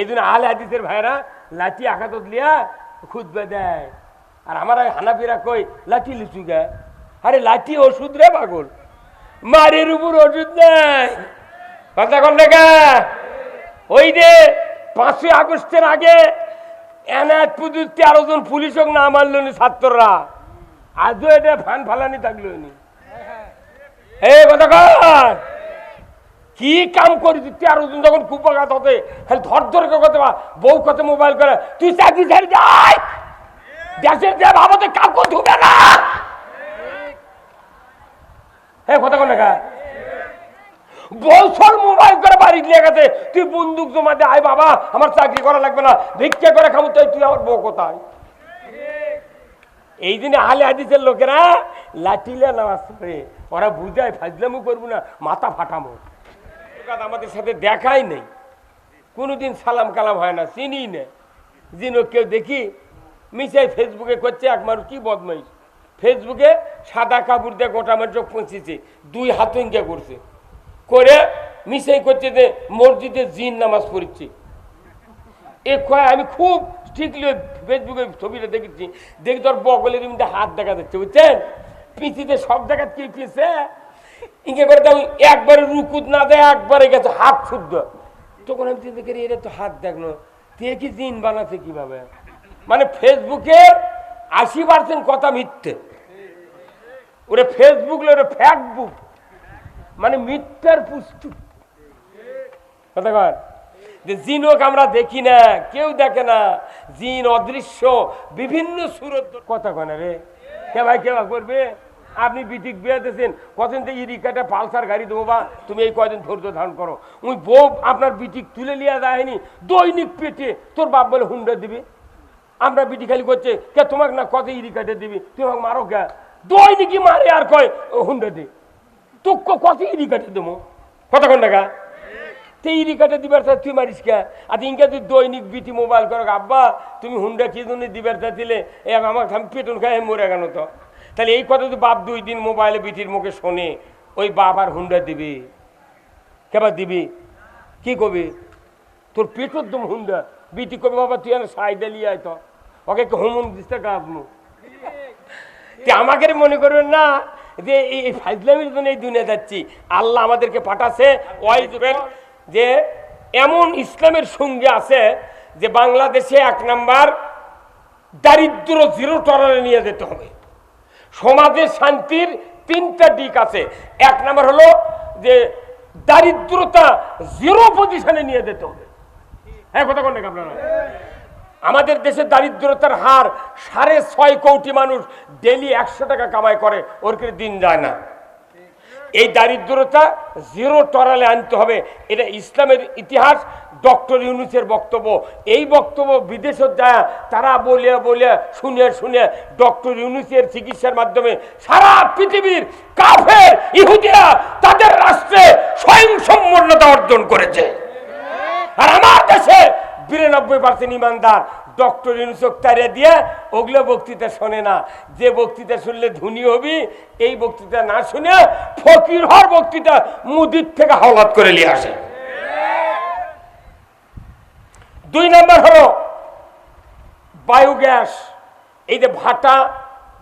এই জন্য আল হাদিসের ভাইরা লাঠি আঘাত লিয়া খুদবে দেয়। আর আমার হানাফিরা কই, লাঠি লিচু গে আরে লাঠি ওষুধ রে পাগল। মারের উপর ওষুধ নাই কথা কন দেখা ওই যে পাঁচই আগস্টের আগে এনায়ত প্রযুক্তি আরও জন পুলিশ হোক না মারল নি ছাত্ররা, আজও এটা ফান ফালানি থাকল নি। এই কথা কর কি কাম করি তুই? তেরো দিন যখন খুব কুপাঘাত হতে, খালি ধর ধরে কেউ কথা বউ কথা মোবাইল করে। তুই চাকরি ছেড়ে যাই দেশের যে ভাবতে কাউকে ধুবে না! হ্যাঁ কথা কোন দেখা বছর মোবাইল করে বাড়ি দিয়ে গেছে। তুই বন্দুক জমা দে। আয় বাবা, আমার চাকরি করা লাগবে না। ভিক্ষা করে খাব তাই তুই আমার বউ কোথায়? এই দিনে আলে হাদিসের লোকেরা লাঠিলে নামাজ পড়ে। ওরা বুঝায়, ফাজলামু করব না, মাথা ফাটামো। লোকাত আমাদের সাথে দেখাই নেই। কোনোদিন সালাম কালাম হয় না চিনি না যিনি কেউ দেখি মিশাই ফেসবুকে করছে, এক মানুষ কি বদমাইশ। ফেসবুকে সাদা কাপড় দিয়ে গোটা মানুষ পৌঁছেছে দুই হাত ইঙ্গে করছে। করে মিশাই করছে যে মসজিদে জিন নামাজ পড়ছে। এ কয়, আমি খুব ঠিকলি ফেসবুকে ছবিটা দেখেছি। দেখি তোর বগলের মধ্যে হাত দেখা যাচ্ছে, বুঝছেন? পিছিতে সব জায়গায় কি পিছে ইঙ্গে করে দাও একবারে রুকুত না দেয়, একবারে গেছে, হাত শুদ্ধ। তখন আমি চিন্তা করি এটা তো হাত দেখল তে কি জিন বানাচ্ছে কীভাবে? মানে ফেসবুকের আশি পার্সেন্ট কথা মিথ্যে। ওরে ফেসবুক ওরে ফ্যাকবুক। মানে মিথ্যার পুস্তু কথা কর যে জিনক আমরা দেখি না, কেউ দেখে না। জিন অদৃশ্য, বিভিন্ন সুরত কথা কনে রে? কে ভাই কে ভাই করবে? আপনি বিটিক বিয়ে দিয়েছেন কতদিন থেকে ইরিকাটা পালসার গাড়ি দেবো বা তুমি এই কয়দিন ধৈর্য ধারণ করো? ওই বউ আপনার বিটিক তুলে লিয়া যায়নি, দৈনিক পেটে তোর বাপ বলে হুন্ডা দিবি। আমরা বিটি খালি করছে, কে তোমাকে না কত ইরিকাটে দিবি? তুমি আমাকে মারো কে? দৈনিকই মারে আর কয় হুন্ডা দে। তো কত ইরিকাটে দেবো? কতক্ষণ টাকা? তেইরি কাটে দিবার চাই তুই মারিস কে? আর ইনকে তুই দৈনিক বিটি মোবাইল করো, আব্বা, তুমি হুন্ডা কি জন্য দিবার চাই দিলে? এ, আমাকে আমি পেটন খাই মরে গেল তো। তাহলে এই কথা যদি বাপ দুই দিন মোবাইলে বিটির মুখে শোনে, ওই বাপ আর হুন্ডা দিবি? কেবার দিবি? কি কবি? তোর পেটর দম হুন্ডা। বিটি কবি, বাবা, তুই আর সাইডে লিয়ে আয় তো। ওকে হোমন দিতে গাবনু আমাকে মনে করবেন না যে এই ফাইজলামির জন্য এই দুনিয়া যাচ্ছি। আল্লাহ আমাদেরকে পাঠাছে ওয়াই দিবেন যে এমন ইসলামের সঙ্গে আছে যে বাংলাদেশে এক নাম্বার দারিদ্র জিরো টলারে নিয়ে যেতে হবে। সমাজের শান্তির তিনটা দিক আছে। এক নাম্বার হলো যে দারিদ্রতা জিরো পজিশনে নিয়ে যেতে হবে। হ্যাঁ কথা বলেন আপনারা? আমাদের দেশে দারিদ্রতার হার সাড়ে ছয় কোটি মানুষ ডেলি একশো টাকা কামাই করে, ওর দিন যায় না? এই দারিদ্রতা জিরো টরালে আনতে হবে। এটা ইসলামের ইতিহাস, ডক্টর ইউনুসের বক্তব্য। এই বক্তব্য বিদেশত যায় তারা বলে বলে, শুনে শুনে ডক্টর ইউনুসের চিকিৎসার মাধ্যমে সারা পৃথিবীর কাফের, ইহুদিরা তাদের রাষ্ট্রে স্বয়ং সম্পন্নতা অর্জন করেছে। আর আমার দেশে বিরানব্বই পার্সেন্ট ইমানদার ডক্টর ইউনুসক তারিয়া দিয়ে ওগুলো বক্তৃতা শোনে না। যে বক্তৃতা শুনলে ধনী হবি, এই বক্তৃতা না শুনে ফকির হওয়ার বক্তৃতা মুদির থেকে হাওলাত করে নিয়ে আসে। দুই নম্বর হলো বায়োগ্যাস। এই যে ভাটা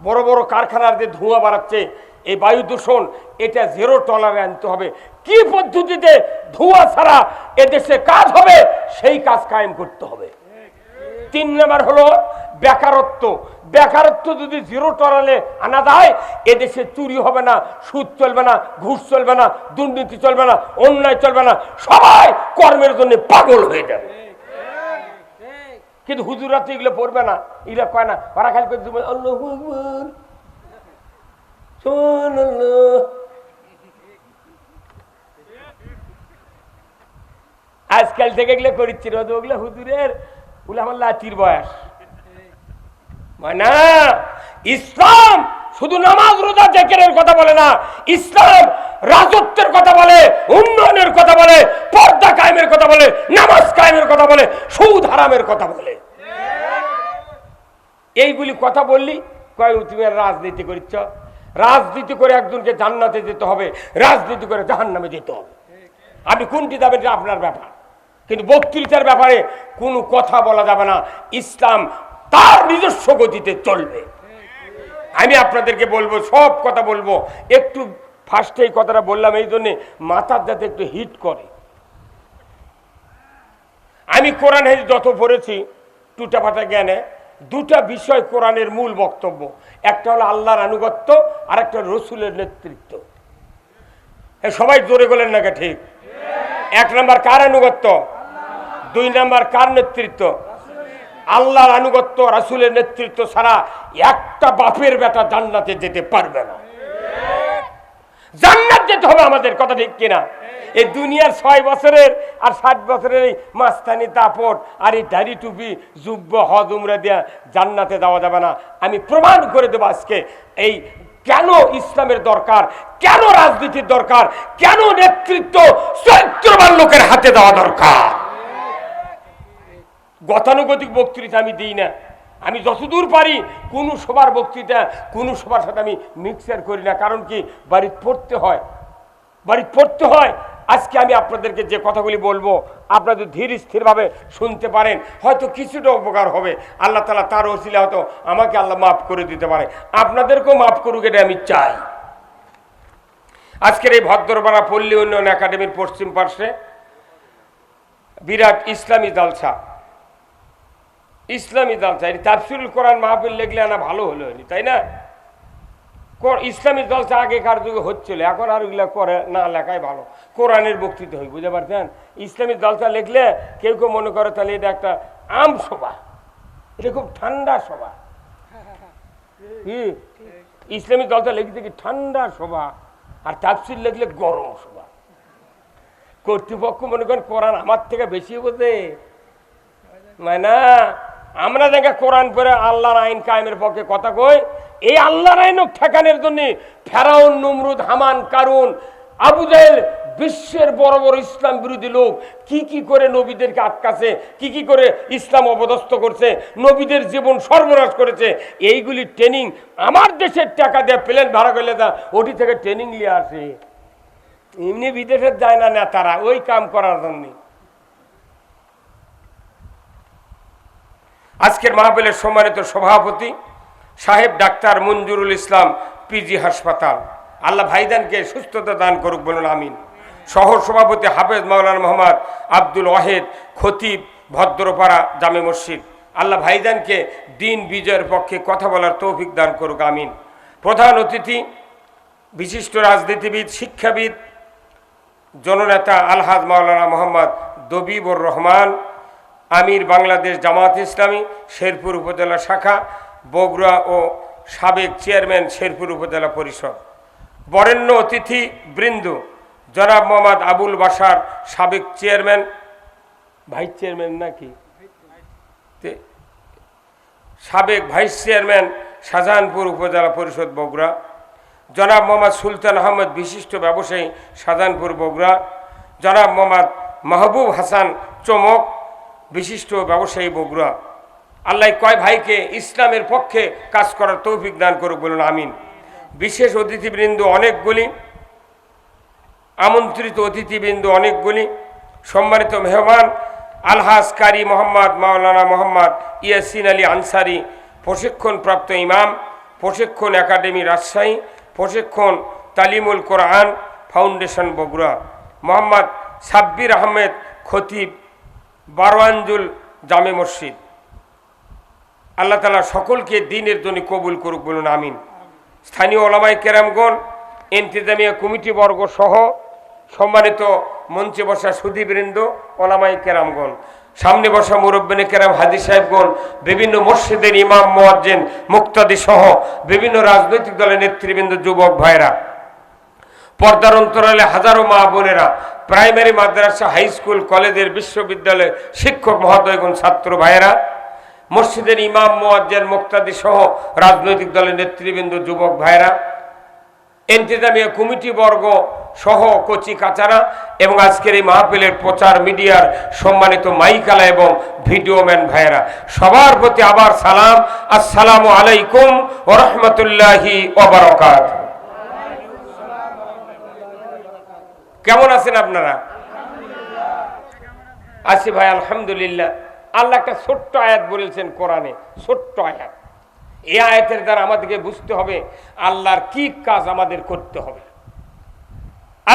বড় বড় কারখানার যে ধোঁয়া বাড়াচ্ছে, এই বায়ু দূষণ, এটা জিরো টলারে আনতে হবে। কি পদ্ধতিতে ধোঁয়া ছাড়া এদেশে কাজ হবে, সেই কাজ কায়েম করতে হবে। তিন নম্বর হলো বেকারত্ব। বেকারত্ব যদি জিরো টলারে আনা যায়, এদেশে চুরি হবে না, সুদ চলবে না, ঘুষ চলবে না, দুর্নীতি চলবে না, অন্যায় চলবে না, সবাই কর্মের জন্য পাগল হয়ে যাবে। কিন্তু হুজুরা তো এগুলো পড়বে না। এগুলো কয় না, ওরা খালি করে আজকাল থেকে এগুলো করিচ্ছি ওগুলো হুজুরের লাচির বয়স। মানে ইসলাম শুধু নামাজ, রোজা জেকেরের কথা বলে না, ইসলাম রাজত্বের কথা বলে, উন্নয়নের কথা বলে, পর্দা কায়েমের কথা বলে, নামাজ কায়েমের কথা বলে, সুদ হারামের কথা বলে। এইগুলি কথা বললি, কয় তুমি রাজনীতি করিচ্ছ? রাজনীতি করে একজনকে জান্নাতে যেতে হবে, রাজনীতি করে জাহান্নামে যেতে হবে। আপনি কোনটি এটা আপনার ব্যাপার। কিন্তু বক্তৃতার ব্যাপারে কোনো কথা বলা যাবে না। ইসলাম তার নিজস্ব গতিতে চলবে। আমি আপনাদেরকে বলব, সব কথা বলব। একটু ফার্স্টে এই কথাটা বললাম এই জন্যে মাথার যাতে একটু হিট করে। আমি কোরআন হেজ যত পড়েছি টুটা ফাটা জ্ঞানে, দুটা বিষয় কোরআনের মূল বক্তব্য। একটা হলো আল্লাহর আনুগত্য আর একটা রসুলের নেতৃত্ব। সবাই জোরে বলেন নাকি ঠিক? এক নাম্বার কার আনুগত্য? দুই নাম্বার কার নেতৃত্ব? আল্লাহর আনুগত্য, রাসুলের নেতৃত্ব ছাড়া একটা বাপের বেটা জান্নাতে যেতে পারবে না। জান্নাত যেতে হবে আমাদের, কথা ঠিক কিনা? এই দুনিয়ার ছয় বছরের আর ষাট বছরের এই মাস্তানি দাপট আর এই দাড়ি টুপি যুব্য হজ, উমরা দিয়া জান্নাতে দেওয়া যাবে না। আমি প্রমাণ করে দেবো আজকে এই কেন ইসলামের দরকার, কেন রাজনীতির দরকার, কেন নেতৃত্ব চরিত্রবান লোকের হাতে দেওয়া দরকার? গতানুগতিক বক্তৃতা আমি দিই না। আমি যতদূর পারি কোন সবার বক্তৃতা, কোন সবার সাথে আমি মিক্সার করি না। কারণ কি? বাড়িতে পড়তে হয়। বাড়িতে পড়তে হয়। আজকে আমি আপনাদেরকে যে কথাগুলি বলব আপনাদের ধীর স্থিরভাবে শুনতে পারেন, হয়তো কিছুটা উপকার হবে। আল্লাহ তালা তার ওসিলে হয়তো আমাকে আল্লাহ মাফ করে দিতে পারে। আপনাদেরকেও মাফ করুক, এটা আমি চাই। আজকের এই ভদ্রপাড়া পল্লী উন্নয়ন একাডেমির পশ্চিম পার্শ্বে বিরাট ইসলামী জালসা। ইসলামী জালসা এটি তাফসিরুল কোরআন মাহফিল লেখলে আনা ভালো হলো নি তাই না? ইসলামী জলসা আগেকার যুগে হচ্ছিল, এখন আর ওইগুলা করে না লেখাই ভালো। কোরআনের বক্তৃতা হয় বুঝতে পারছেন? ইসলামী জলসা লিখলে কেউ কেউ মনে করে তাহলে এটা একটা আম সভা। এটা খুব ঠান্ডা সভা। কি? ইসলামী জলসা লিখতে কি ঠান্ডা সভা, আর তাফসির লিখলে গরম সভা। কর্তৃপক্ষ মনে করেন কোরআন আমার থেকে বেশি বোঝে। না? আমরা দেখে কোরআন পরে আল্লাহর আইন কায়েমের পক্ষে কথা কই, এই আল্লাহর আইন ঠেকানোর জন্য ফেরাউন, নমরুদ, হামান, কারুন আবু জাহেল বিশ্বের বড় বড় ইসলাম বিরোধী লোক কি কি করে নবীদেরকে আটকাছে, কি কি করে ইসলাম অপদস্থ করছে, নবীদের জীবন সর্বনাশ করেছে, এইগুলি ট্রেনিং আমার দেশের টাকা দেয়া প্লেন ভাড়া করলে তা ওটি থেকে ট্রেনিং নিয়ে আসে। এমনি বিদেশের যায় না নেতারা, ওই কাম করার জন্যে। আজকের মাহফিলের সম্মানিত সভাপতি সাহেব ডাক্তার মঞ্জুরুল ইসলাম পিজি হাসপাতাল। আল্লাহ ভাইদানকে সুস্থতা দান করুক বলুন, আমিন। সহ সভাপতি হাফেজ মাওলানা মোহাম্মদ আব্দুল ওয়াহেদ খতিব ভদ্রপাড়া জামে মসজিদ। আল্লাহ ভাইদানকে দিন বিজয়ের পক্ষে কথা বলার তৌফিক দান করুক, আমিন। প্রধান অতিথি, বিশিষ্ট রাজনীতিবিদ, শিক্ষাবিদ, জননেতা আলহাজ মাওলানা মোহাম্মদ দবিবুর রহমান আমির বাংলাদেশ জামাত ইসলামী, শেরপুর উপজেলা শাখা, বগুড়া ও সাবেক চেয়ারম্যান শেরপুর উপজেলা পরিষদ। বরেণ্য অতিথি বৃন্দ, জনাব মোহাম্মদ আবুল বাসার সাবেক চেয়ারম্যান, ভাইস চেয়ারম্যান নাকি? সাবেক ভাইস চেয়ারম্যান শাহজাহানপুর উপজেলা পরিষদ বগুড়া, জনাব মোহাম্মদ সুলতান আহমদ বিশিষ্ট ব্যবসায়ী শাহজাহানপুর বগুড়া, জনাব মোহাম্মদ মাহবুব হাসান চমক বিশিষ্ট ব্যবসায়ী বগুড়া। আল্লাহ কয় ভাইকে, ইসলামের পক্ষে কাজ করার তৌফিক দান করুক বলুন, আমিন। বিশেষ অতিথিবৃন্দ অনেকগুলি আমন্ত্রিত অতিথিবৃন্দ অনেকগুলি সম্মানিত মেহমান, আলহাজ কারি মোহাম্মদ, মাওলানা মোহাম্মদ ইয়াসিন আলী আনসারি, প্রশিক্ষণপ্রাপ্ত ইমাম, প্রশিক্ষণ একাডেমি রাজশাহী, প্রশিক্ষণ তালিমুল কোরআন ফাউন্ডেশন বগুড়া। মোহাম্মদ সাব্বির আহমেদ খতিব বারোয়াঞ্জুল জামে মসজিদ। আল্লাহ তালা সকলকে দিনের জন্য কবুল করুক বলুন, আমিন। স্থানীয় ওলামাই কেরামগণ, ইন্তেজামিয়া কমিটি বর্গ সহ সম্মানিত মঞ্চে বসা সুদীবৃন্দ ওলামাই কেরামগণ, সামনে বসা মুরব্বিনে কেরাম হাজি সাহেবগণ, বিভিন্ন মসজিদের ইমাম, মোয়াজ্জেন, মুক্তাদি সহ বিভিন্ন রাজনৈতিক দলের নেতৃবৃন্দ, যুবক ভাইরা পর্দার অন্তরালে হাজারো মা বোনেরা প্রাইমারি মাদ্রাসা, হাই স্কুল, কলেজের বিশ্ববিদ্যালয়ের শিক্ষক মহোদয়গণ ছাত্র ভাইয়েরা, মসজিদের ইমাম মোয়াজ্জের মুক্তাদি সহ রাজনৈতিক দলের নেতৃবৃন্দ, যুবক ভাইয়েরা এন্তেজামিয়া কমিটি বর্গ সহ কচি কাচারা এবং আজকের এই মাহফিলের প্রচার মিডিয়ার সম্মানিত মাইকালা এবং ভিডিও ম্যান ভাইয়েরা, সবার প্রতি আবার সালাম। আসসালামু আলাইকুম ও রহমতুল্লাহি ওবরকাত কেমন আছেন আপনারা? আসি ভাই, আলহামদুলিল্লাহ। আল্লাহ একটা ছোট্ট আয়াত বলেছেন কোরআনে, ছোট্ট আয়াত। এই আয়াতের দ্বারা আমাদেরকে বুঝতে হবে আল্লাহর কি কাজ আমাদের করতে হবে।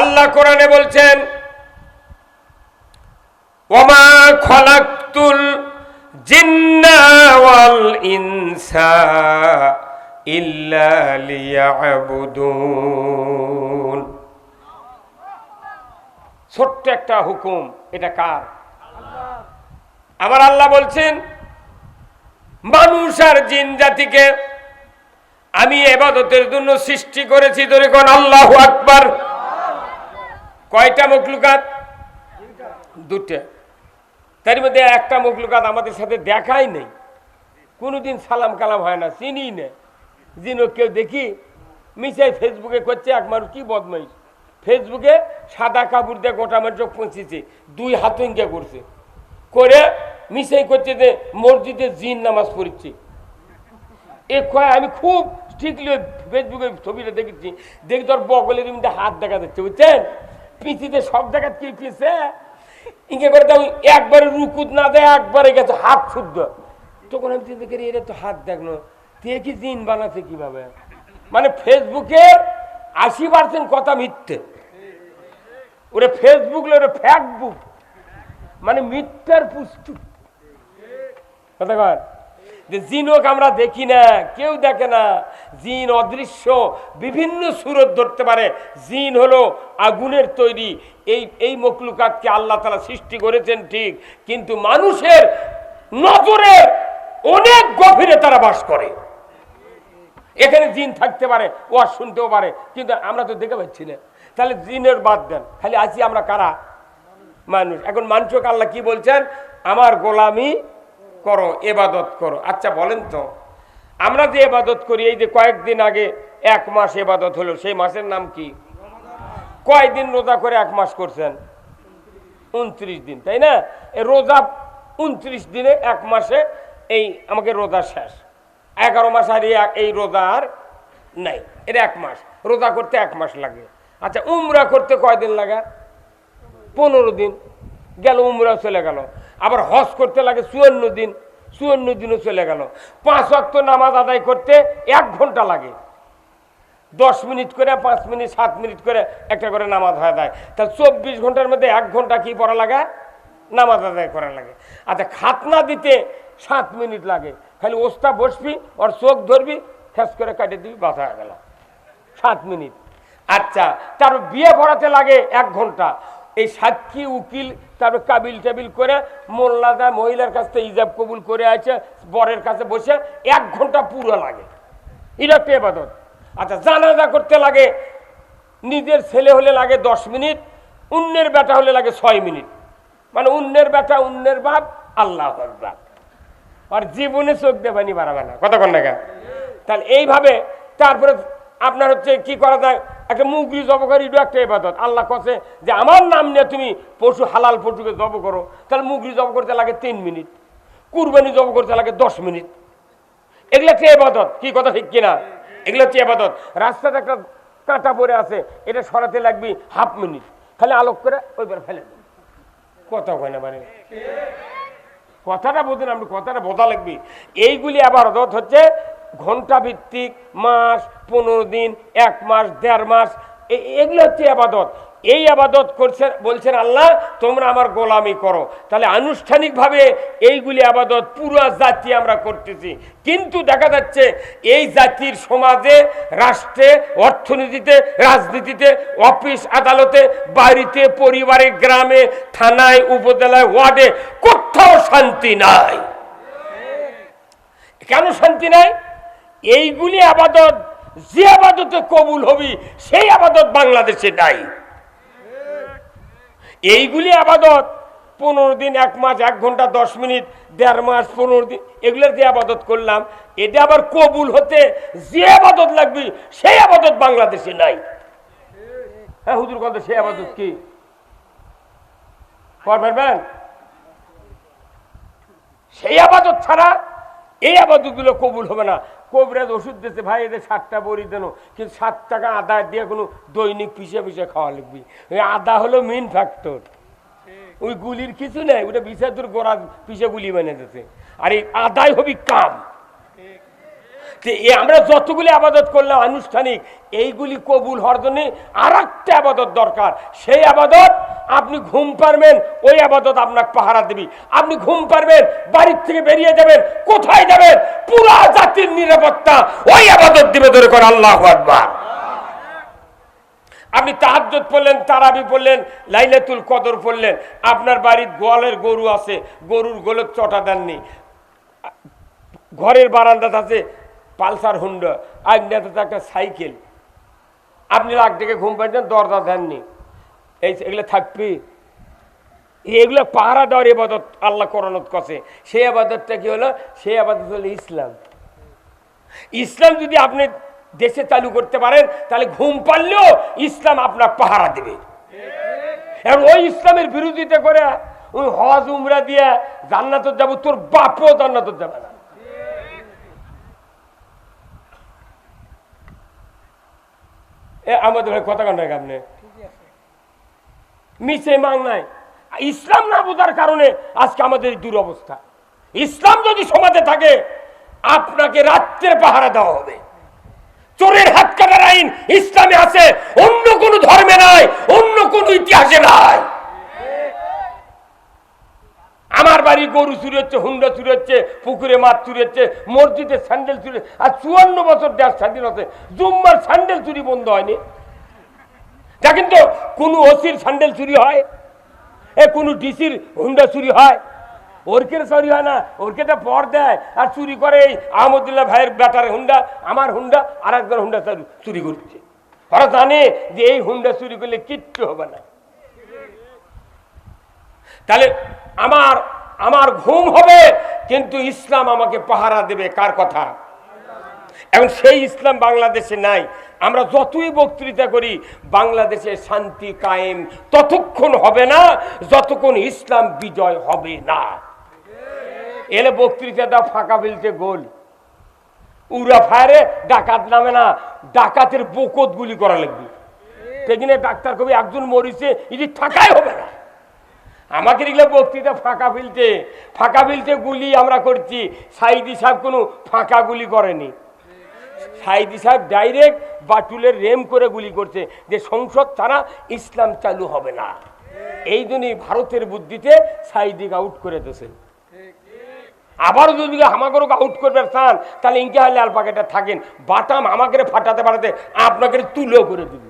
আল্লাহ কোরআনে বলছেন, ওমা খলাকতুল ইনসা ইল্লা ছোট্ট একটা হুকুম, এটা কার? আমার আল্লাহ বলছেন, মানুষ আর জিন জাতিকে আমি এবাদতের জন্য সৃষ্টি করেছি ধরে কোন আল্লাহ আকবার। কয়টা মখলুকাত? দুটা তার মধ্যে একটা মখলুকাত আমাদের সাথে দেখাই নেই। কোনোদিন সালাম কালাম হয় না চিনি না যিনি কেউ দেখি মিশাই ফেসবুকে করছে, এক মানুষ কি বদমাইশ? ফেসবুকে সাদা কাপড় দিয়ে গোটা মানুষ পৌঁছেছে। দুই হাত ইঙ্গা করছে করে মিশাই করছে যে মসজিদে জিন নামাজ পড়ছে। এ কয়, আমি খুব স্ট্রিক্টলি ফেসবুকে ছবিটা দেখেছি। দেখি তোর বগলের মধ্যে হাত দেখা যাচ্ছে, বুঝছেন? পিছিতে সব জায়গা কি পিছে ইঙ্গে করে দাও একবারে রুকুত না দেয় একবারে গেছে, হাত শুদ্ধ। তখন আমি চিন্তা করি এটা তো হাত দেখল। তে কি জিন বানাচ্ছে কীভাবে? মানে ফেসবুকের আশি পার্সেন্ট কথা মিথ্যে। ওরে ফেসবুক ওরে ফ্যাকবুক মানে মিথ্যার পুস্তু কথা যে জিনক আমরা দেখি না, কেউ দেখে না। জিন অদৃশ্য, বিভিন্ন সুরত ধরতে পারে। জিন হলো আগুনের তৈরি। এই এই মকলুকাতকে আল্লাহ তালা সৃষ্টি করেছেন ঠিক, কিন্তু মানুষের নজরের অনেক গভীরে তারা বাস করে। এখানে জিন থাকতে পারে ও আর শুনতেও পারে, কিন্তু আমরা তো দেখে পাচ্ছি না। তাহলে জিনের বাদ দেন। খালি আছি আমরা কারা? মানুষ। এখন মানুষকে আল্লাহ কি বলছেন? আমার গোলামি করো, এবাদত করো। আচ্ছা বলেন তো, আমরা যে এবাদত করি, এই যে কয়েকদিন আগে এক মাস এবাদত হলো, সেই মাসের নাম কি? কয়দিন রোজা করে এক মাস করছেন? উনত্রিশ দিন, তাই না? রোজা উনত্রিশ দিনে এক মাসে এই আমাকে রোজা শেষ। এগারো মাস আর এই এক- এই রোজা আর নাই। এটা এক মাস। রোজা করতে এক মাস লাগে। আচ্ছা উমরা করতে কয়দিন লাগে? পনেরো দিন। গেল উমরা চলে গেল। আবার হজ করতে লাগে চুয়ান্ন দিন। চুয়ান্ন দিনও চলে গেল। পাঁচ অক্ত নামাজ আদায় করতে এক ঘণ্টা লাগে। দশ মিনিট করে, পাঁচ মিনিট, সাত মিনিট করে একটা করে নামাজ হয় দেয় তাহলে চব্বিশ ঘণ্টার মধ্যে এক ঘণ্টা কি পড়া লাগে? নামাজ আদায় করা লাগে। আচ্ছা খাতনা দিতে সাত মিনিট লাগে। খালি ওস্তা বসবি, ওর চোখ ধরবি, ফেস করে কাটে দিবি হয়ে গেল। সাত মিনিট। আচ্ছা তারপর বিয়ে পড়াতে লাগে এক ঘণ্টা। এই সাক্ষী উকিল তারপর কাবিল টাবিল করে মোল্লাদা মহিলার কাছ থেকে ইজাব কবুল করে আছে, বরের কাছে বসে এক ঘণ্টা পুরো লাগে। এটা একটা এবাদত। আচ্ছা জানাজা করতে লাগে, নিজের ছেলে হলে লাগে দশ মিনিট, অন্যের বেটা হলে লাগে ছয় মিনিট। মানে অন্যের বেটা, অন্যের বাপ আল্লাহ বাপ। আর জীবনে চোখ দেবানি বাড়াবে না। কতক্ষণ টাকা তাহলে এইভাবে তারপরে আপনার হচ্ছে কি করা যায়? একটা মুগরি জব করি এটা একটা এবাদত আল্লাহ কছে যে আমার নাম নিয়ে তুমি পশু, হালাল পশুকে জব করো। তাহলে মুগরি জব করতে লাগে তিন মিনিট। কুরবানি জব করতে লাগে দশ মিনিট। এগুলো হচ্ছে এবাদত কি কথা ঠিক কিনা? এগুলো হচ্ছে এবাদত রাস্তাতে একটা কাঁটা পড়ে আছে, এটা সরাতে লাগবে হাফ মিনিট। খালি আলোক করে ওইবার ফেলে দেবে। কথা হয় না মানে? কথাটা বোঝেন আপনি, কথাটা বোঝা লাগবে। এইগুলি আবার আবাদত হচ্ছে ঘণ্টা ভিত্তিক মাস, পনেরো দিন, এক মাস, দেড় মাস এগুলো হচ্ছে আবাদত। এই আবাদত করছেন বলছেন, আল্লাহ, তোমরা আমার গোলামি করো। তাহলে আনুষ্ঠানিকভাবে এইগুলি আবাদত পুরো জাতি আমরা করতেছি। কিন্তু দেখা যাচ্ছে, এই জাতির সমাজে, রাষ্ট্রে, অর্থনীতিতে, রাজনীতিতে, অফিস, আদালতে, বাড়িতে, পরিবারে, গ্রামে, থানায়, উপজেলায়, ওয়ার্ডে কোথাও শান্তি নাই। কেন শান্তি নাই? এইগুলি আবাদত, যে আবাদতে কবুল হবি, সেই আবাদত বাংলাদেশে নাই। এইগুলি আবাদত। পনেরো দিন, এক মাস, এক ঘণ্টা, দশ মিনিট, দেড় মাস, পনেরো দিন, এগুলোর যে আবাদত করলাম, এটা আবার কবুল হতে যে আবাদত লাগবে, সেই আবাদত বাংলাদেশে নাই। হ্যাঁ হুজুর কথা সেই আবাদত কি? সেই আবাদত ছাড়া এই আবাদতগুলো কবুল হবে না। কবিরাজ ওষুধ দিতে ভাই এদের সাতটা বড়ি দেন কিন্তু সাত টাকা আদা দিয়ে কোনো দৈনিক পিছিয়ে পিছিয়ে খাওয়া লাগবে। ওই আদা হলো মেন ফ্যাক্টর ওই গুলির কিছু নেই ওটা বিষাদুর গোড়া পিছিয়ে গুলি বানিয়ে দিতে আর এই আদায় হবি কাম। আমরা যতগুলি আবাদত করলাম আনুষ্ঠানিক, এইগুলি কবুল হওয়ার জন্য আর একটা আবাদত দরকার। সেই আবাদত আপনি ঘুম পারবেন ওই আবাদত আপনাকে পাহারা দিবি। আপনি ঘুম পারবেন বাড়ির থেকে বেরিয়ে যাবেন, কোথায় যাবেন? পুরা জাতির নিরাপত্তা ওই আবাদত দিবে ধরে করে আল্লাহ আপনি তাহাজ্জত পড়লেন, তারাবি পড়লেন, লাইলাতুল কদর পড়লেন। আপনার বাড়ির গোয়ালের গরু আছে, গরুর গোলক চটা দেননি। ঘরের বারান্দাতে আছে পালসার হুন্ডা আগ্নেতাতে একটা সাইকেল। আপনি রাগ থেকে ঘুম পাচ্ছেন দরজা দেননি। এই এগুলো থাকবে? এগুলো পাহারা দেওয়ার এবাদত আল্লাহ করণত কষে সেই আবাদতটা কি হলো? সেই আবাদত হলো ইসলাম। ইসলাম যদি আপনি দেশে চালু করতে পারেন, তাহলে ঘুম পারলেও ইসলাম আপনার পাহারা দেবে। আর ওই ইসলামের বিরোধিতা করে ওই হজ, উমরা দিয়ে জান্নাত যাব, তোর বাপও জান্নাত যাবে না। আমাদের ভাই কথা কান্ড আপনি। মিছে মাং নাই। ইসলাম না বোঝার কারণে আজকে আমাদের দুরবস্থা। ইসলাম যদি সমাজে থাকে, আপনাকে রাত্রের পাহারা দেওয়া হবে। চোরের হাত কাটার আইন ইসলামে আছে, অন্য কোন ধর্মে নাই, অন্য কোন ইতিহাসে নাই। আমার বাড়ি গরু চুরি হচ্ছে হুন্ডা চুরি হচ্ছে পুকুরে মাছ চুরি হচ্ছে মসজিদে স্যান্ডেল চুরি আর চুয়ান্ন বছর দেশ স্বাধীন হচ্ছে জুম্মার স্যান্ডেল চুরি বন্ধ হয়নি। যা কিন্তু কোনো ওসির স্যান্ডেল চুরি হয়? এ কোনো ডিসির হুন্ডা চুরি হয়? ওরকের চুরি হয় না, ওরকে তো পর দেয়। আর চুরি করে এই আহমদুল্লাহ ভাইয়ের বেটার হুন্ডা, আমার হুন্ডা আর একবার হুন্ডা চুরি করছে। ওরা জানে যে এই হুন্ডা চুরি করলে কিচ্ছু হবে না। তাহলে আমার আমার ঘুম হবে, কিন্তু ইসলাম আমাকে পাহারা দেবে। কার কথা? এখন সেই ইসলাম বাংলাদেশে নাই। আমরা যতই বক্তৃতা করি, বাংলাদেশে শান্তি কায়েম ততক্ষণ হবে না, যতক্ষণ ইসলাম বিজয় হবে না। এলে বক্তৃতাটা ফাঁকা ফেলছে গোল। উড়া ফায়ারে ডাকাত নামে না, ডাকাতের বকত গুলি করা লাগবে। সেদিনে ডাক্তার কবি একজন মরিছে এটি ঠাকাই হবে না। আমাকে এগুলো বক্তৃতা ফাঁকা ফেলতে ফাঁকা ফেলতে গুলি আমরা করছি। সাইদি সাহেব কোনো ফাঁকা গুলি করেনি। সাইদি সাহেব ডাইরেক্ট বাটুলের রেম করে গুলি করছে যে সংসদ ছাড়া ইসলাম চালু হবে না। এই জন্যই ভারতের বুদ্ধিতে সাইদিকে আউট করে দিয়েছে। আবারও যদি আমাকে আউট করবে চান তাহলে ইনকে হলে আল পাকেটে থাকেন। বাটাম আমাকে ফাটাতে পাঠাতে আপনাকে তুলো করে দিবি।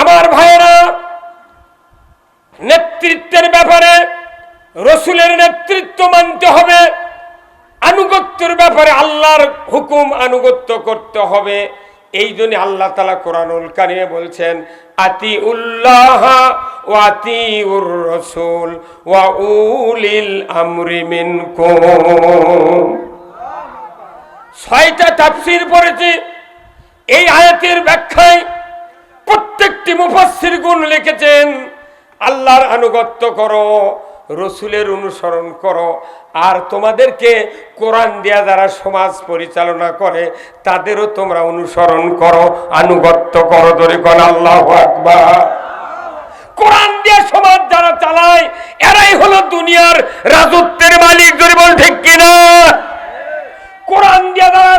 আমার ভাইয়েরা, নেতৃত্বের ব্যাপারে রসুলের নেতৃত্ব মানতে হবে, আনুগত্যের ব্যাপারে আল্লাহর হুকুম আনুগত্য করতে হবে। এই জন্য আল্লাহ তালা কোরআনুল কারিমে বলছেন আতি উল্লাহ ও আতি উর রসুল ওয়া উলিল আমরি মিনকুম। ছয়টা তাফসির পড়েছি। এই আয়াতের ব্যাখ্যায় প্রত্যেকটি মুফাসসির গুণ লিখেছেন, আল্লাহর আনুগত্য করো, রসুলের অনুসরণ করো, আর তোমাদেরকে কোরআন দিয়া যারা সমাজ পরিচালনা করে, তাদেরও তোমরা অনুসরণ করো, আনুগত্য করো ধরে কন আল্লাহ আকবার। কোরআন দিয়ে সমাজ যারা চালায়, এরাই হলো দুনিয়ার রাজত্বের মালিক যদি বল ঠিক কিনা? কোরআন দিয়ে যারা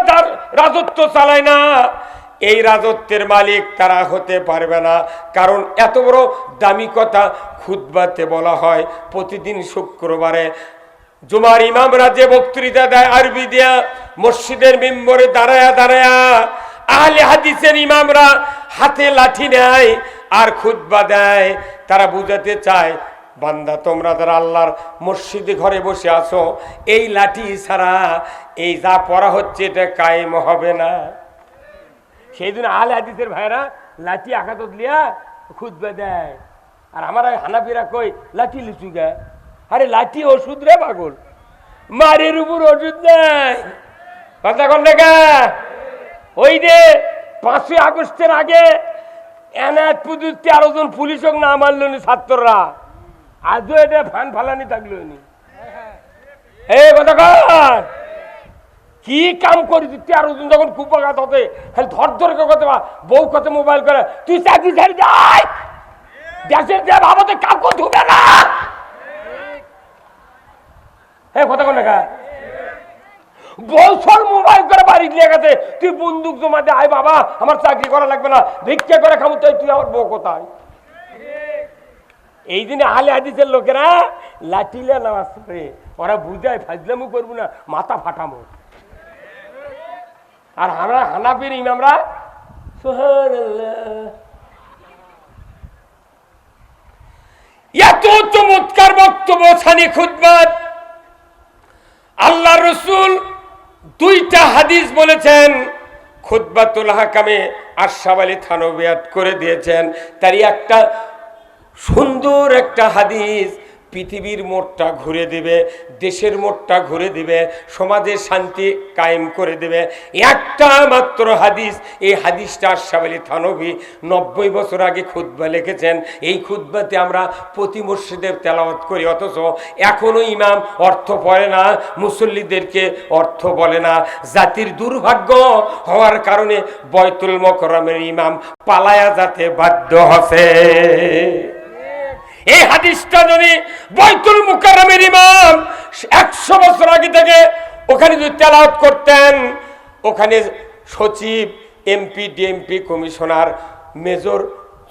রাজত্ব চালায় না এই রাজত্বের মালিক তারা হতে পারবে না। কারণ এত বড় দামি কথা খুদ্বাতে বলা হয় প্রতিদিন শুক্রবারে। জুমার ইমামরা যে বক্তৃতা দেয় আরবি দিয়া, মসজিদের মেম্বরে দাঁড়ায়া দাঁড়ায়া। আহলে হাদিসের ইমামরা হাতে লাঠি নেয় আর খুতবা দেয়। তারা বুঝাতে চায়, বান্দা, তোমরা যারা আল্লাহর মসজিদে ঘরে বসে আছো, এই লাঠি ছাড়া এই যা পড়া হচ্ছে এটা কায়েম হবে না। সেই দিন আলে হাদিসের ভাইরা লাঠি আঘাত লিয়া খুদবে দেয়। আর আমার হানাফিরা কই, লাঠি লিচু গে আরে লাঠি ওষুধ রে পাগল। মারের উপর ওষুধ নেই কথা কন ওই যে পাঁচই আগস্টের আগে এনায়ত পুজোর তেরো জন পুলিশ হোক না মারল নি ছাত্ররা। আজও এটা ফান ফালানি থাকল নি। এই কথা কর কি কাম করি তেরো দিন যখন কুপাঘাত হতে খালি ধর ধর করে কথা বা বউ কত মোবাইল করে, তুই চাকরি ছাড়ি যাই দেশের যে ভাবতে কাউকে ধুবে না। হ্যাঁ কথা কোন বছর মোবাইল করে বাড়ি দিয়ে গেছে, তুই বন্দুক জমা দে, আয় বাবা, আমার চাকরি করা লাগবে না, ভিক্ষা করে খাব, তাই তুই আমার বউ কোথায়? এই দিনে আলে হাদিসের লোকেরা লাঠিলে নামাজ পড়ে, ওরা বুঝায়, ফাজলামু করব না, মাথা ফাটামো আর আমরা হানাফির ইমামরা। এত চমৎকার বক্তব্য ছানি খুদবাত আল্লাহ রসুল দুইটা হাদিস বলেছেন খুদ্বাতুল হাকামে আশাব আলী থানবিয়াত করে দিয়েছেন তারই একটা সুন্দর একটা হাদিস পৃথিবীর মোড়টা ঘুরে দিবে, দেশের মোড়টা ঘুরে দিবে সমাজের শান্তি কায়েম করে দেবে। একটা মাত্র হাদিস, এই হাদিসটা আশাব আলী থানবী নব্বই বছর আগে খুদ্া লিখেছেন। এই খুদ্বাতে আমরা প্রতি মসজিদে তেলাওয়াত করি, অথচ এখনও ইমাম অর্থ পড়ে না, মুসল্লিদেরকে অর্থ বলে না। জাতির দুর্ভাগ্য হওয়ার কারণে বয়তুল মকরমের ইমাম পালায়া যাতে বাধ্য হসে। এই হাদিসটা যদি বৈতুল মুকাররমের ইমাম একশো বছর আগে থেকে ওখানে যদি তেলাওয়াত করতেন, ওখানে সচিব, এমপি, ডিএমপি, কমিশনার, মেজর,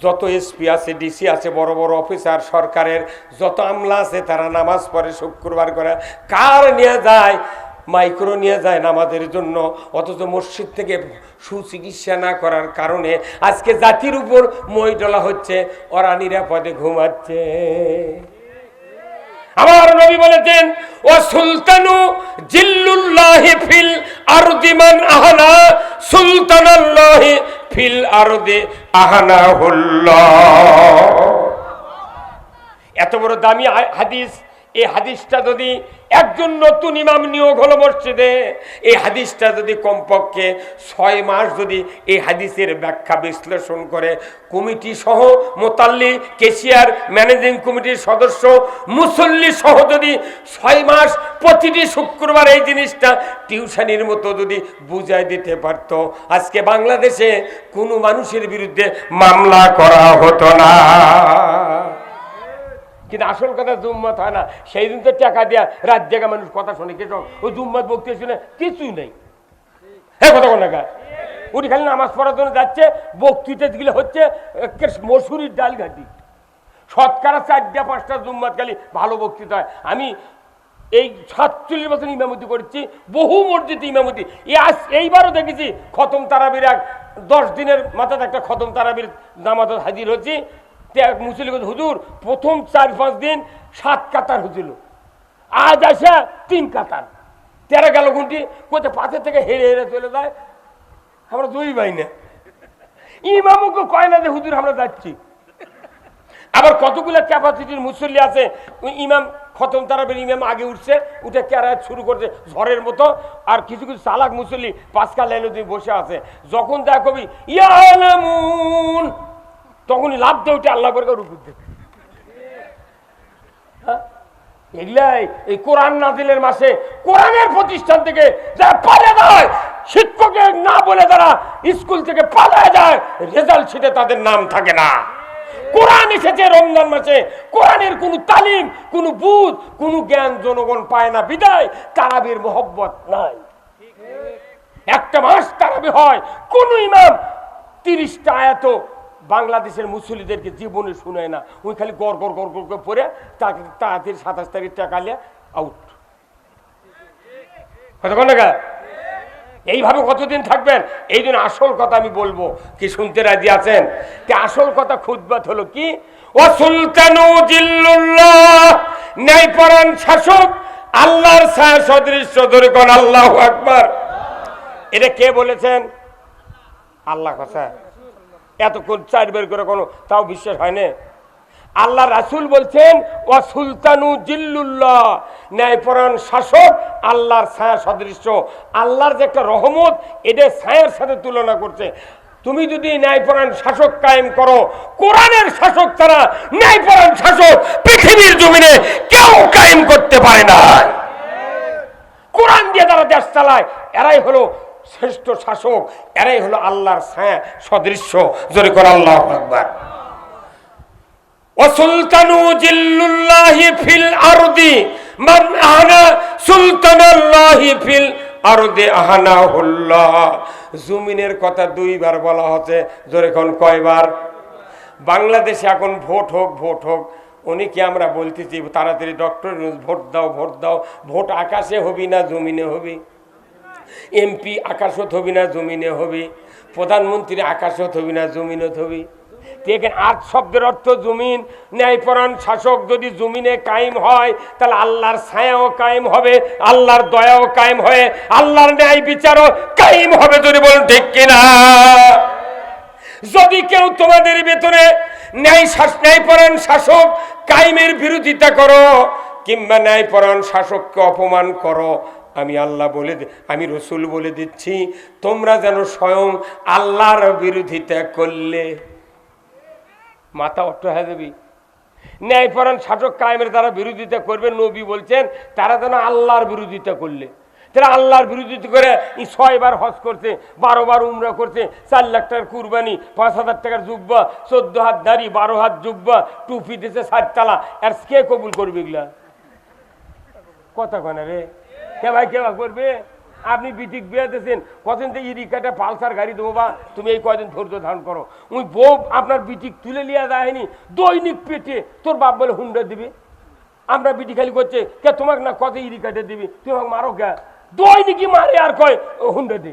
যত এসপি আছে, ডিসি আছে, বড় বড় অফিসার, সরকারের, যত আমলা আছে, তারা নামাজ পড়ে, শুক্রবার করে, কার নিয়ে যায়? মাইক্রো নিয়ে যায় নামাজের জন্য, অথচ মসজিদ থেকে সুচিকিৎসা না করার কারণে আজকে জাতির উপর মই ডলা হচ্ছে, ওরা নিরাপদে ঘুমাচ্ছে। আমার নবী বলেছেন, ও সুলতানু জিল্লুল্লাহি ফিল আরদিমান আহানা সুলতানাল্লাহি ফিল আরদে আহানা এত বড় দামি হাদিস, এই হাদিসটা যদি একজন নতুন ইমাম নিয়োগ হলো মসজিদে। এই হাদিসটা যদি কমপক্ষে ছয় মাস যদি এই হাদিসের ব্যাখ্যা বিশ্লেষণ করে, কমিটি সহ মোতাল্লি, কেশিয়ার ম্যানেজিং কমিটির সদস্য, মুসল্লি সহ যদি ছয় মাস প্রতিটি শুক্রবার এই জিনিসটা টিউশনির মতো যদি বুঝাই দিতে পারত। আজকে বাংলাদেশে কোনো মানুষের বিরুদ্ধে মামলা করা হতো না। কিন্তু আসল কথা জুম্মত হয় না। সেই দিন তো টাকা দেয়া রাত জায়গা মানুষ কথা শোনে। কে ওই জুম্মত বক্তি শুনে কিছুই নেই। হ্যাঁ কথা কোন উনি খালি নামাজ পড়ার জন্য যাচ্ছে বক্তৃতা দিলে হচ্ছে মসুরির ডাল ঘাটি। শতকরা চারটা, পাঁচটা জুম্মাত খালি ভালো বক্তৃতা হয়। আমি এই সাতচল্লিশ বছর ইমামতি করছি, বহু মসজিদে ইমামতি। এইবারও দেখেছি, খতম তারাবির এক দশ দিনের মাথাতে একটা খতম তারাবির নামাজ হাজির হচ্ছি মুসলিম হুজুর, প্রথম চার, পাঁচ দিন সাত কাতার হয়েছিল আজ আসা তিন কাতার। তেরো গেল ঘন্টি কোথায় পাশে থেকে হেরে হেরে চলে যায়। আমরা দুই ভাই না। ইমামকে কয় না যে, হুজুর, আমরা যাচ্ছি। আবার কতগুলো ক্যাপাসিটির মুসল্লি আছে? ইমাম খতম তারাবের ইমাম আগে উঠছে, উঠে ক্যারাত শুরু করছে, ঝড়ের মতো। আর কিছু কিছু চালাক মুসল্লি পাঁচকা লাইনে দিয়ে বসে আছে। যখন দেখ কবি ইয়ালামুন তখনই লাভ দিয়ে উঠে আল্লাহ করে রুকুর দেবে হ্যাঁ? এগুলাই এই কোরআন নাজিলের মাসে কোরআনের প্রতিষ্ঠান থেকে যারা পালে যায় না বলে স্কুল থেকে পালায় যায় রেজাল্ট তাদের নাম থাকে না। কোরআন এসেছে রমজান মাসে কোরআনের কোনো তালিম কোনো বুধ কোনো জ্ঞান জনগণ পায় না বিদায় তারাবির মোহব্বত নাই। একটা মাস তারাবি হয় কোন ইমাম তিরিশটা আয়াত বাংলাদেশের মুসলিদেরকে জীবনে শুনায় না। ওই খালি গড় গড় গড় গড় করে পরে তাকে তাড়াতাড়ি সাতাশ তারিখ টাকা নিয়ে আউট কতক্ষণ টাকা এইভাবে কতদিন থাকবেন? এই জন্য আসল কথা আমি বলব। কি শুনতে রাজি আছেন? তে আসল কথা খুদবাত হলো কি? ও সুলতানু জিল্লুল্লাহ ন্যায়পরাণ শাসক, আল্লাহর ছায়া সদৃশ্য ধরে কোন আল্লাহ আকবার। এটা কে বলেছেন? আল্লাহ কথা এতক্ষণ চার বের করে কোনো, তাও বিশ্বাস হয় না আল্লাহ রাসুল বলছেন ও সুলতানু জিল্লুল্লাহ। ন্যায়পরায়ণ শাসক আল্লাহর ছায়া সদৃশ্য। আল্লাহর যে একটা রহমত, এটা ছায়ার সাথে তুলনা করছে। তুমি যদি ন্যায়পরায়ণ শাসক কায়েম করো, কোরআনের শাসক ছাড়া ন্যায়পরায়ণ শাসক পৃথিবীর জমিনে কেউ কায়েম করতে পারে না কোরআন দিয়ে তারা দেশ চালায়। এরাই হলো শ্রেষ্ঠ শাসক এরাই হলো আল্লাহর ছায়া সদৃশ্য জোরে করে আল্লাহ আকবার وسلطان جل الله في الأرض من أهنا سلطان الله في الأرض أهناه الله জমিনের কথা দুইবার বলা হচ্ছে যেরকম কয়বার বাংলাদেশে এখন ভোট হোক ভোট হোক উনি কি আমরা বলতেছি তাড়াতাড়ি ডক্টর ভোট দাও ভোট দাও ভোট আকাশে হবি না জমিনে হবি এমপি আকাশত হবি না, জমিনে হবি। প্রধানমন্ত্রী আকাশত হবি না, জমিনত হবি। তো এখানে শব্দের অর্থ জমিন। ন্যায়পরাণ শাসক যদি জমিনে কায়েম হয়, তাহলে আল্লাহর ছায়াও কায়েম হবে, আল্লাহর দয়াও কায়েম হয়ে, আল্লাহর ন্যায় বিচারও কায়েম হবে, যদি বলুন ঠিক কিনা? যদি কেউ তোমাদের ভেতরে ন্যায় শাস ন্যায়পরাণ শাসক কায়েমের বিরোধিতা করো, কিংবা ন্যায়পরাণ শাসককে অপমান করো আমি আল্লাহ বলে আমি রসুল বলে দিচ্ছি, তোমরা যেন স্বয়ং আল্লাহর বিরোধিতা করলে। মাথা অট্ট হয়ে যাবি। ন্যায়পরাণ শাসক কায়েমের তারা বিরোধিতা করবে, নবী বলছেন, তারা যেন আল্লাহর বিরোধিতা করলে। তারা আল্লাহর বিরোধিতা করে ছয়বার হজ করছে বারো বার উমরা করছে, চার লাখ টাকার কুরবানি, পাঁচ হাজার টাকার জুব্বা, চোদ্দ হাত দাড়ি, বারো হাত জুব্বা, টুপি দিছে চারতলা আর কে কবুল করবে এগুলা? কথা কয় রে। কে ভাই কে ভাই করবে? আপনি বিটিক বিয়ে দিয়েছেন কদিন থেকে ইরিকাটা পালসার গাড়ি দেবো বা তুমি এই কয়দিন ধৈর্য ধারণ করো? ওই বউ আপনার বিটিক তুলে লিয়া যায়নি, দৈনিক পেটে তোর বাপ বলে হুন্ডা দিবি। আমরা বিটি খালি করছে, কে তোমাকে না কত ইরিকাটা দিবি? তুই আমাকে মারো কে? দৈনিকই মারে আর কয়, হুন্ডা দে।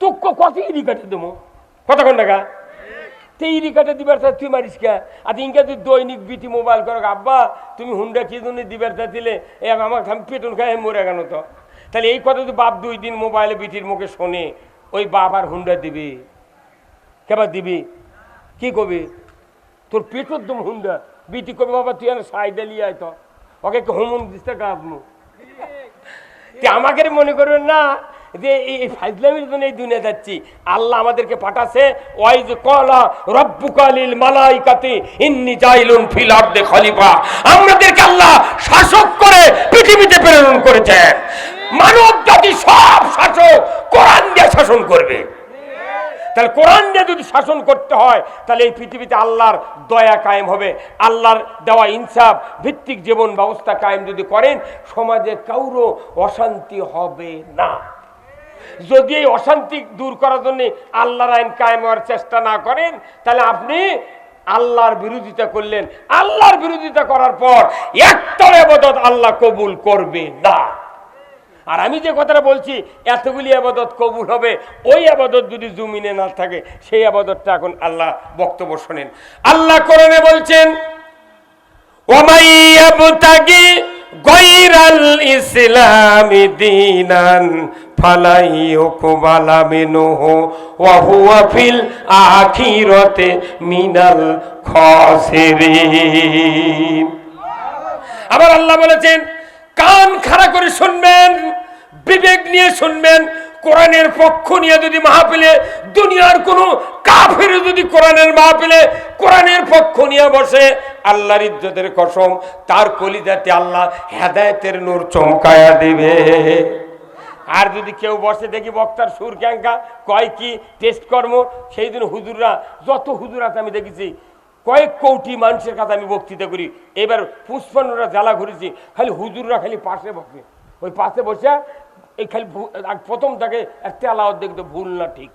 তোকে কত ইরিকাটা দেবো? কতক্ষণ টাকা? তে ইরি কাটে দিবার তা তুই মারিস কে? আর ইনকা তুই দৈনিক বিটি মোবাইল করো আব্বা, তুমি হুন্ডা কি জন্য দিবার তা দিলে, এ আমার আমি পেটন খাই মরে গেল তো। তাহলে এই কথা যদি বাপ দুই দিন মোবাইলে বিটির মুখে শোনে, ওই বাপ আর হুন্ডা দিবি। কেবার দিবি? কি কবি? তোর পেটর দম হুন্ডা। বিটি কবি, বাবা, তুই আর সাইডে লিয়ে আয় তো। ওকে হোমন গাছমু তে আমাকে মনে করবেন না যে এই ফাইজলামির জন্য এই দুনিয়া যাচ্ছি। আল্লাহ আমাদেরকে পাঠাছে ওই যে কলা রব্বুকালিল মালাইকাতি, ইন্নি জাইলুন ফিল আরদে খলিফা। আমাদেরকে আল্লাহ শাসক করে পৃথিবীতে প্রেরণ করেছেন মানব জাতি সব শাসক কোরআন দিয়ে শাসন করবে। তাহলে কোরআন দিয়ে যদি শাসন করতে হয়, তাহলে এই পৃথিবীতে আল্লাহর দয়া কায়েম হবে, আল্লাহর দেওয়া ইনসাফ, ভিত্তিক জীবন ব্যবস্থা কায়েম যদি করেন, সমাজে কাউরও অশান্তি হবে না। যদি এই অশান্তি দূর করার জন্য আল্লাহর আইন কায়েম হওয়ার চেষ্টা না করেন, তাহলে আপনি আল্লাহর বিরোধিতা করলেন। আল্লাহর বিরোধিতা করার পর একটার আবাদত আল্লাহ কবুল করবে না। আর আমি যে কথাটা বলছি, এতগুলি আবাদত কবুল হবে, ওই আবাদত যদি জুমিনে না থাকে, সেই আবাদতটা এখন আল্লাহ বক্তব্য শোনেন। আল্লাহ কোরআনে বলছেন, ওমাই ইয়াবতাগি ইসলাম দীনান ফালাই ইউকবালা মিনহু ওয়া হুয়া ফিল আখিরাতে মিনাল খাসিরিন। আবার আল্লাহ বলেছেন, কান খাড়া করে শুনবেন, বিবেক নিয়ে শুনবেন কোরআনের পক্ষ নিয়ে যদি মাহফিলে, দুনিয়ার কোনো কাফের যদি কোরআনের মাহফিলে কোরআনের পক্ষ নিয়ে বসে, আল্লাহর ইজ্জতের কসম, তার কলিজাতে আল্লাহ হেদায়েতের নূর চমকায়া দিবে। আর যদি কেউ বসে, দেখি বক্তার সুর ক্যাঙ্কা কয় কি টেস্ট কর্ম? সেই দিন হুজুররা, যত হুজুর আছে আমি দেখেছি, কয়েক কোটি মানুষের কাছে আমি বক্তৃতা করি। এবার পুষ্পান্নরা জ্বালা ঘুরেছি, খালি হুজুররা খালি পাশে বসে। ওই পাশে বসে এই খালি প্রথম তাকে একটা আলাওয়াত দেখতো ভুল না ঠিক।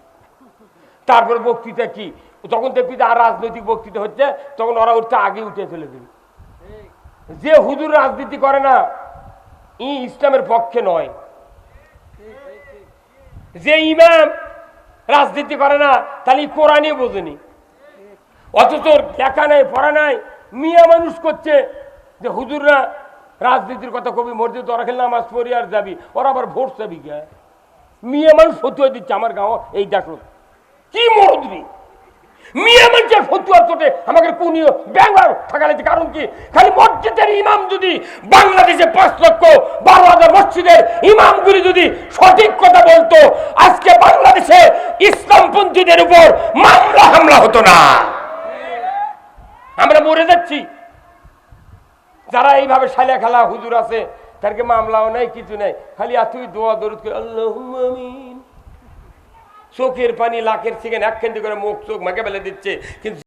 তারপর বক্তৃতা কি? তখন দেখবি আর রাজনৈতিক বক্তৃতা হচ্ছে, তখন ওরা উঠতে আগে উঠে চলে দেবে। যে হুজুর রাজনীতি করে না, ই ইসলামের পক্ষে নয়। যে ইমাম রাজনীতি করে না, তাহলে কোরআনই বোঝেনি। অথচ দেখা নাই, পড়া নাই, মিয়া মানুষ করছে যে হুজুররা রাজনীতির কথা কবি মসজিদ ওরা খেলে নামাজ পড়ি আর যাবি। ওরা আবার ভোট যাবি কে? মিয়া মানুষ ফতুয়া দিচ্ছে আমার গাঁও, এই দেখো কি মরদবি মিয়া মানুষের ফতুয়া চোটে আমাকে কুনিও ব্যাঙ্গার থাকা লাগছে কারণ কি? খালি মসজিদের ইমাম যদি বাংলাদেশে পাঁচ লক্ষ বারো হাজার মসজিদের ইমামগুলি যদি সঠিক কথা বলতো, আজকে বাংলাদেশে ইসলামপন্থীদের উপর মামলা হামলা হতো না। আমরা মরে যাচ্ছি। যারা এইভাবে সালিয়া খেলা হুজুর আছে তারকে মামলাও নাই, কিছু নাই। খালি আর তুই দোয়া, দরুদ করে আল্লাহ চোখের পানি লাখের সেখানে এক কেন্দ্র করে মুখ, চোখ মাকে বেলে দিচ্ছে। কিন্তু